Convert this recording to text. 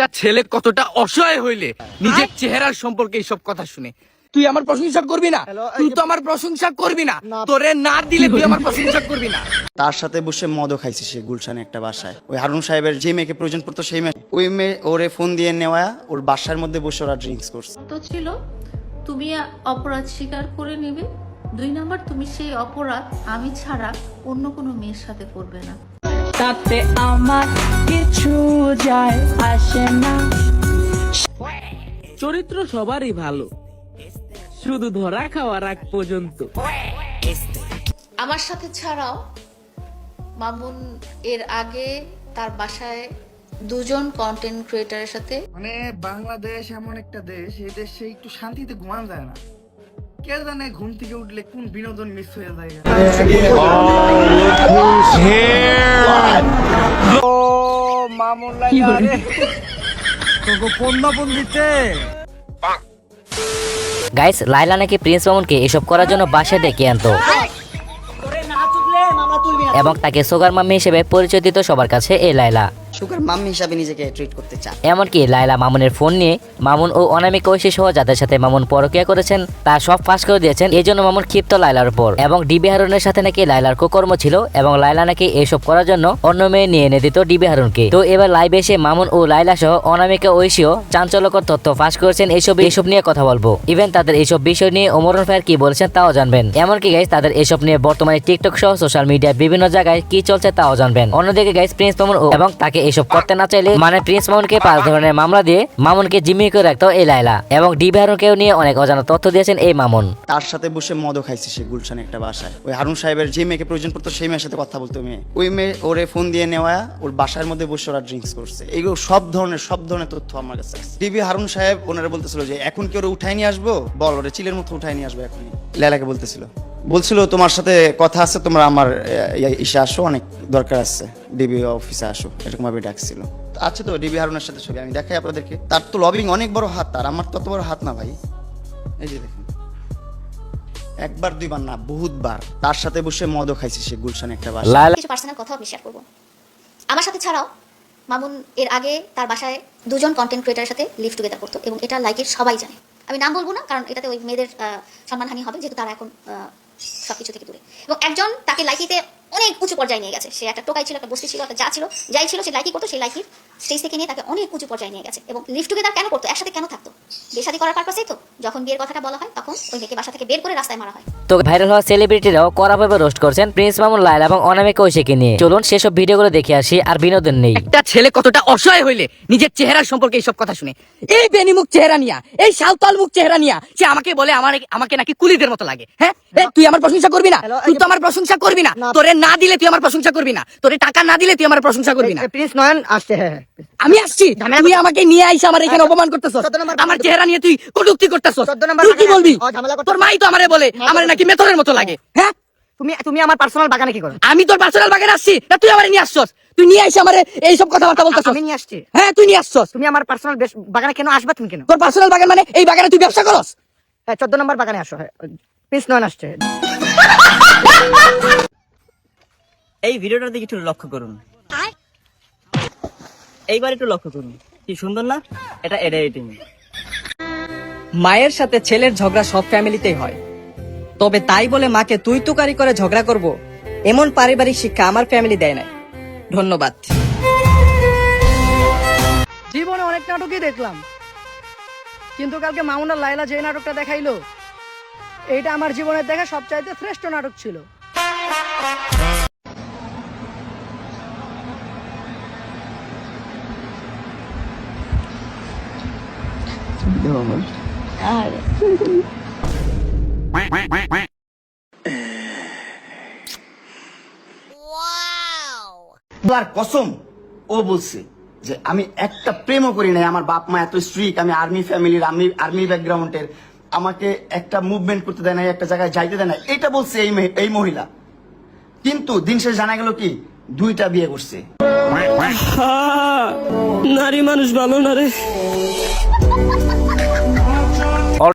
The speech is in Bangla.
একটা ছেলে কতটা অসহায় হইলে নিজের চেহারার সম্পর্কে এইসব কথা শুনে। তুই আমার প্রশংসা করবি না? তুই তো আমার প্রশংসা করবি না। তোরে না দিলে তুই আমার প্রশংসা করবি না। তার সাথে বসে মদও খাইছে সে গুলশানে একটা বাসায়। ওই হারুন সাহেবের যে মেয়েকে প্রয়োজন পড়তো সেই মেয়ে। ওই মেয়ে ওরে ফোন দিয়ে নেওয়া ওর বাসার মধ্যে বসে ওরা ড্রিঙ্কস করছে। তো ছিল তুমি অপরাধ স্বীকার করে নেবে। দুই নাম্বার তুমি সেই অপরাধ আমি ছাড়া অন্য কোনো মেয়ের সাথে করবে না। তাতে আমার কিছু যায় আসে না। চরিত্র সবারই ভালো। শুধু ধরা খাওয়ার আগ পর্যন্ত। আমার সাথে ছাড়াও মামুন এর আগে তার বাসায় দুজন কন্টেন্ট ক্রিয়েটারের সাথে মানে বাংলাদেশ এমন একটা দেশ এই দেশে একটু শান্তিতে ঘুমান যায় না। কে জানে ঘুম থেকে উঠলে কোন বিনোদন মিস হয়ে যায়। রে। তোকে গাইস লাইলা নাকি প্রিন্স মামুনকে এসব করার জন্য বাসায় ডেকে আনতো। এবং তাকে সোগার মাম্মি হিসেবে পরিচয় দিত সবার কাছে এই লাইলা সুগার মাম্মি হিসাবে নিজেকে ট্রিট করতে চায়। এমনকি লাইলা মামুনের ফোন নিয়ে মামুন ও অনামিক ঐশী সহ যাদের সাথে মামুন পরকিয়া করেছেন তা সব ফাঁস করে দিয়েছেন এই জন্য মামুন ক্ষিপ্ত লাইলার উপর। এবং ডিবি হারুনের সাথে নাকি লাইলার কুকর্ম ছিল এবং লাইলা নাকি এসব করার জন্য অন্য মেয়ে নিয়ে এনে দিত ডিবি হারুনকে। তো এবার লাইভে এসে মামুন ও লাইলা সহ অনামিকা ঐশীও চাঞ্চল্যকর তথ্য ফাঁস করেছেন এইসব এইসব নিয়ে কথা বলব। ইভেন তাদের এইসব বিষয় নিয়ে ওমরন ফায়ার কি বলেছেন তাও জানবেন। এমনকি গাইস তাদের এসব নিয়ে বর্তমানে টিকটক সহ সোশ্যাল মিডিয়ায় বিভিন্ন জায়গায় কি চলছে তাও জানবেন। অন্যদিকে গাইস প্রিন্স মামুন ও- এবং তাকে এসব করতে না চাইলে মানে প্রিন্স মামুনকে পাঁচ ধরনের মামলা দিয়ে মামুনকে জিম্মি করে রাখতো এই লাইলা এবং ডিবি হারুনকেও নিয়ে অনেক অজানা তথ্য দিয়েছেন এই মামুন। তার সাথে বসে মদও খাইছে সে গুলশানে একটা বাসায়। ওই হারুন সাহেবের যে মেয়েকে প্রয়োজন পড়তো সেই মেয়ের সাথে কথা বলতো মেয়ে। ওই মেয়ে ওরে ফোন দিয়ে নেওয়া, ওর বাসার মধ্যে বসে ওরা ড্রিঙ্কস করছে। এগুলো সব ধরনের সব ধরনের তথ্য আমার কাছে ডিবি হারুন সাহেব ওনারা বলতেছিল যে, এখন কি ওরা উঠাই নিয়ে আসব? বল, ওরে চিলের মতো উঠাই নিয়ে আসব এখনই। লেলাকে বলতেছিল। বলছিল তোমার সাথে কথা আছে তোমরা আমার ইসে আসো অনেক দরকার আছে। ডিবি অফিসে আসো। এরকম ভাবে ডাকছিল। আছে তো ডিবি হারুনের সাথে ছবি আমি দেখাই আপনাদেরকে। তার তো লবিং অনেক বড় হাত তার আমার তত বড় হাত না ভাই। এই যে দেখুন। একবার দুইবার না বহুতবার তার সাথে বসে মদও খাইছে সে গুলশানে একটা বাসা কিছু পার্সোনাল কথা আমি শেয়ার করব। আমার সাথে ছাড়াও মামুন এর আগে তার বাসায় দুজন কন্টেন্ট ক্রিয়েটারের সাথে লিভ টুগেদার করতো এবং এটা লাইকের সবাই জানে। আমি নাম বলব না কারণ এটাতে ওই মেয়েদের সম্মানহানি হবে যেহেতু তারা এখন সব কিছু থেকে দূরে। এবং একজন তাকে লাইকিতে অনেক উঁচু পর্যায়ে নিয়ে গেছে। সে একটা টোকাই ছিল একটা বস্তি ছিল একটা যা ছিল যাই ছিল সে লাইকি করতো সেই লাইকির স্টেজ থেকে নিয়ে তাকে অনেক উঁচু পর্যায়ে নিয়ে গেছে। এবং লিভ টুগেদার কেন করতো? একসাথে কেন থাকতো? বেশাদি করার পারপাসেই তো? যখন বিয়ের কথাটা বলা হয় তখন ওই মেয়েকে বাসা থেকে বের করে রাস্তায় মারা হয়। তো ভাইরাল হওয়া সেলিব্রিটিরাও কড়াভাবে রোস্ট করছেন প্রিন্স মামুন লাইলা এবং অনামিকা ঐশীকে নিয়ে। চলুন সেসব ভিডিওগুলো দেখে আসি আর বিনোদন নেই। একটা ছেলে কতটা অসহায় হইলে নিজের চেহারার সম্পর্কে এইসব কথা শুনে। এই বেনিমুখ চেহারা নিয়া এই সালতাল মুখ চেহারা নিয়া সে আমাকে বলে আমার আমাকে নাকি কুলিদের মতো লাগে। হ্যাঁ? তুই আমার প্রশংসা করবি না? তুই তো আমার প্রশংসা করবি না। তোরে না দিলে তুই আমার প্রশংসা করবি না। তোরে টাকা না দিলে তুই আমার প্রশংসা করবি না। প্রিন্স নয়ন আসছে হ্যাঁ হ্যাঁ। আমি আসছি। তুই আমাকে নিয়ে আইসা আমার এখানে অপমান করতেছ। আমার চেহারা নিয়ে তুই কটুক্তি করতেছ। তুই কি বলবি। তোর মাই তো আমারে বলে আমার নাকি মেথরের মতো লাগে। হ্যাঁ? তুমি তুমি আমার পার্সোনাল বাগানে কি করো? আমি তোর পার্সোনাল বাগানে আসছি না তুই আমার নিয়ে আসছস? তুই নিয়ে আইসা আমারে এইসব কথাবার্তা বলতেছস? আমি নিয়ে আসছি। হ্যাঁ তুই নিয়ে আসছস। তুমি আমার পার্সোনাল বাগানে কেন আসবা তুমি কেন? তোর পার্সোনাল বাগান মানে এই বাগানে তুই ব্যবসা করস? হ্যাঁ চোদ্দ নম্বর বাগানে আসো হ্যাঁ। প্রিন্স নয়ন আসছে। এই ভিডিওটার দিকে একটু লক্ষ্য করুন। এইবার একটু লক্ষ্য করুন। কি সুন্দর না? এটা এডিটিং। মায়ের সাথে ছেলের ঝগড়া সব ফ্যামিলিতেই হয়। তবে তাই বলে মাকে তুই তুকারি করে ঝগড়া করব এমন পারিবারিক শিক্ষা আমার ফ্যামিলি দেয় নাই। ধন্যবাদ। জীবনে অনেক নাটকই দেখলাম। কিন্তু কালকে মামুনার লাইলা যে নাটকটা দেখাইলো এইটা আমার জীবনের দেখা সবচাইতে শ্রেষ্ঠ নাটক ছিল। কসম ও বলছে যে আমি একটা প্রেমও করি নাই, আমার বাপ মা এত স্ট্রিক আমি আর্মি ফ্যামিলির আর্মি আর্মি ব্যাকগ্রাউন্ডের আমাকে একটা মুভমেন্ট করতে দেয় না একটা জায়গায় যাইতে দেয় না এটা বলছে এই এই মহিলা। কিন্তু দিন শেষ জানা গেল কি, দুইটা বিয়ে করছে। নারী মানুষ ভালো না রে।